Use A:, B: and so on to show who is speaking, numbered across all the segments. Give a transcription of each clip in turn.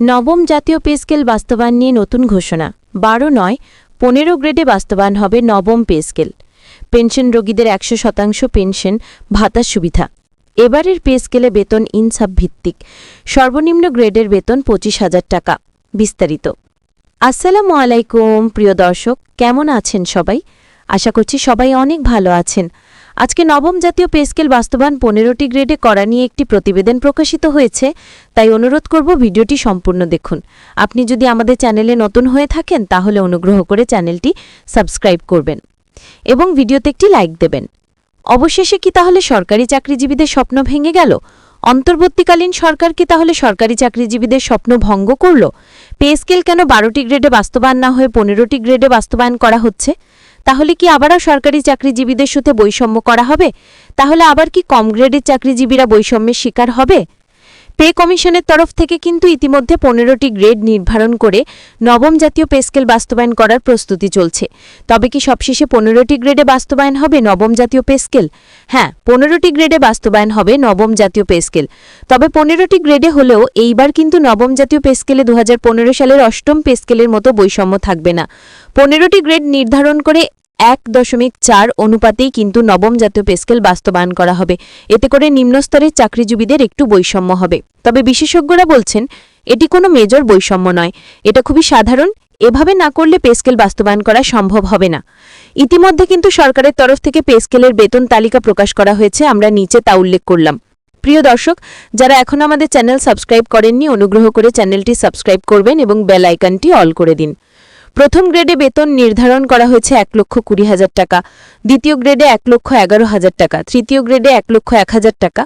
A: নবম জাতীয় pay scale বাস্তবায়ন নিয়ে নতুন ঘোষণা। বারো নয়, পনেরো গ্রেডে বাস্তবায়ন হবে নবম পে স্কেল। পেনশন রোগীদের একশো শতাংশ পেনশন ভাতার সুবিধা। এবারের পে স্কেলে বেতন ইনসাব ভিত্তিক। সর্বনিম্ন গ্রেডের বেতন পঁচিশ হাজার টাকা। বিস্তারিত। আসসালামু আলাইকুম, প্রিয় দর্শক, কেমন আছেন সবাই? আশা করছি সবাই অনেক ভালো আছেন। আজকে নবম জাতীয় পে স্কেল বাস্তবায়ন পনেরোটি গ্রেডে করা নিয়ে একটি প্রতিবেদন প্রকাশিত হয়েছে, তাই অনুরোধ করব ভিডিওটি সম্পূর্ণ দেখুন। আপনি যদি আমাদের চ্যানেলে নতুন হয়ে থাকেন, তাহলে অনুগ্রহ করে চ্যানেলটি সাবস্ক্রাইব করবেন এবং ভিডিওতে একটি লাইক দেবেন। অবশেষে কি তাহলে সরকারি চাকরিজীবীদের স্বপ্ন ভেঙে গেল? অন্তর্বর্তীকালীন সরকার কি তাহলে সরকারি চাকরিজীবীদের স্বপ্ন ভঙ্গ করল? পে স্কেল কেন বারোটি গ্রেডে বাস্তবায়ন না হয়ে পনেরোটি গ্রেডে বাস্তবায়ন করা হচ্ছে? তাহলে কি আবারও সরকারি চাকরিজীবীদের সাথে বৈষম্য করা হবে? তাহলে আবার কি কম গ্রেডের চাকরিজীবীরা বৈষম্যের শিকার হবে? পে কমিশনের তরফ থেকে কিন্তু ইতিমধ্যে পনেরোটি গ্রেড নির্ধারণ করে নবম জাতীয় পে স্কেল বাস্তবায়ন করার প্রস্তুতি চলছে। তবে কি সবশেষে পনেরোটি গ্রেডে বাস্তবায়ন হবে নবম জাতীয় পে স্কেল? হ্যাঁ পনেরোটি গ্রেডে বাস্তবায়ন হবে নবম জাতীয় পে স্কেল। তবে পনেরোটি গ্রেডে হলেও এইবার কিন্তু নবম জাতীয় পে স্কেলে দু হাজার পনেরো সালের অষ্টম পে স্কেলের মতো বৈষম্য থাকবে না। পনেরোটি গ্রেড নির্ধারণ করে এক দশমিক চার অনুপাতেই কিন্তু নবম জাতীয় পেস্কেল বাস্তবায়ন করা হবে। এতে করে নিম্নস্তরের চাকরিজীবীদের একটু বৈষম্য হবে। তবে বিশেষজ্ঞরা বলছেন, এটি কোনো মেজর বৈষম্য নয়। এটা খুবই সাধারণ। এভাবে না করলে পেস্কেল বাস্তবায়ন করা সম্ভব হবে না। ইতিমধ্যে কিন্তু সরকারের তরফ থেকে পেস্কেলের বেতন তালিকা প্রকাশ করা হয়েছে, আমরা নিচে তা উল্লেখ করলাম। প্রিয় দর্শক, যারা এখন আমাদের চ্যানেল সাবস্ক্রাইব করেননি, অনুগ্রহ করে চ্যানেলটি সাবস্ক্রাইব করবেন এবং বেল আইকনটি অল করে দিন। প্রথম গ্রেডে বেতন নির্ধারণ করা হয়েছে এক লক্ষ কুড়ি হাজার টাকা, দ্বিতীয় গ্রেডে এক লক্ষ এগারো হাজার টাকা, তৃতীয় গ্রেডে এক লক্ষ এক হাজার টাকা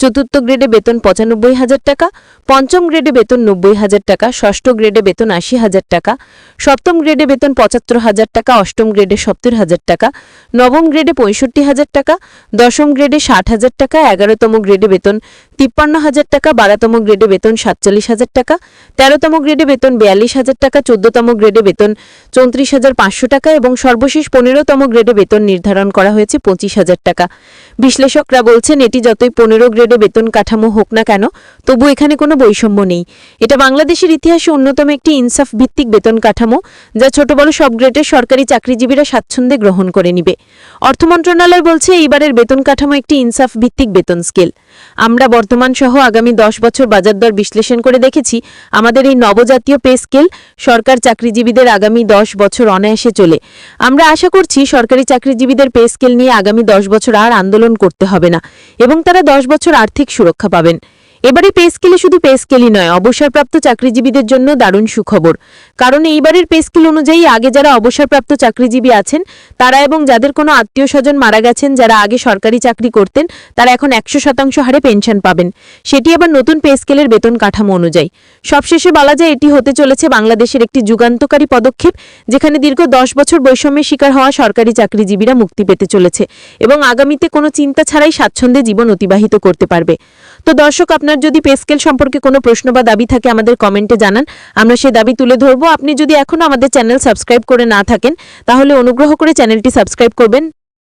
A: চতুর্থ গ্রেডে বেতন পঁচানব্বই হাজার টাকা পঞ্চম গ্রেডে বেতন নব্বই হাজার টাকা ষষ্ঠ গ্রেডে বেতন আশি হাজার টাকা সপ্তম গ্রেডে বেতন পঁচাত্তর হাজার টাকা অষ্টম গ্রেডে সত্তর হাজার টাকা নবম গ্রেডে পঁয়ষট্টি হাজার টাকা দশম গ্রেডে ষাট হাজার টাকা এগারোতম গ্রেডে বেতন তিপ্পান্ন হাজার টাকা বারোতম গ্রেডে বেতন সাতচল্লিশ হাজার টাকা তেরোতম গ্রেডে বেতন বিয়াল্লিশ হাজার টাকা চোদ্দতম গ্রেডে বেতন চৌত্রিশ হাজার পাঁচশো টাকা এবং সর্বশেষ পনেরোতম গ্রেডে বেতন নির্ধারণ করা হয়েছে পঁচিশ হাজার টাকা বিশ্লেষকরা বলছেন এটি যতই পনেরো গ্রেডে বেতন কাঠামো হোক না কেন তবু এখানে কোনো বৈষম্য নেই। এটা বাংলাদেশের ইতিহাসে অন্যতম একটি ইনসাফ ভিত্তিক বেতন কাঠামো, যা ছোট বড় সব গ্রেডের সরকারি চাকরিজীবীরা স্বাচ্ছন্দ্যে গ্রহণ করে নিবে। অর্থ মন্ত্রণালয় বলছে, এইবারের বেতন কাঠামো একটি ইনসাফ ভিত্তিক বেতন স্কেল। আমরা বর্তমান সহ আগামী দশ বছর বাজার দর বিশ্লেষণ করে দেখেছি, আমাদের এই নবজাতীয় পে স্কেল সরকার চাকরিজীবীদের আগামী দশ বছর অনায়াসে চলে। আমরা আশা করছি, সরকারি চাকরিজীবীদের পে স্কেল নিয়ে আগামী দশ বছর আর আন্দোলন করতে হবে না, এবং তারা দশ বছর আর্থিক সুরক্ষা পাবেন। এবারে পে স্কেলে শুধু পে স্কেলই নয়, অবসরপ্রাপ্ত চাকরিজীবীদের জন্য দারুণ সুখবর। কারণ এইবারের পে স্কেল অনুযায়ী আগে যারা অবসরপ্রাপ্ত চাকরিজীবী আছেন, তারা এবং যাদের কোনো আত্মীয় স্বজন মারা গেছেন, যারা আগে সরকারি চাকরি করতেন, তারা এখন একশো শতাংশ হারে পেনশন পাবেন। সেটি আবার নতুন পে স্কেলের বেতন কাঠামো অনুযায়ী। সবশেষে বলা যায় এটি হতে চলেছে বাংলাদেশের একটি যুগান্তকারী পদক্ষেপ, যেখানে দীর্ঘ দশ বছর বৈষম্যের শিকার হওয়া সরকারি চাকরিজীবীরা মুক্তি পেতে চলেছে এবং আগামীতে কোনো চিন্তা ছাড়াই স্বাচ্ছন্দ্যে জীবন অতিবাহিত করতে পারবে। তো দর্শক, আপনার যদি পেস্কেল সম্পর্কে কোনো প্রশ্ন বা দাবি থাকে আমাদের কমেন্টে জানান, আমরা সেই দাবি তুলে ধরবো। আপনি যদি এখনও আমাদের চ্যানেল সাবস্ক্রাইব করে না থাকেন, তাহলে অনুগ্রহ করে চ্যানেলটি সাবস্ক্রাইব করবেন।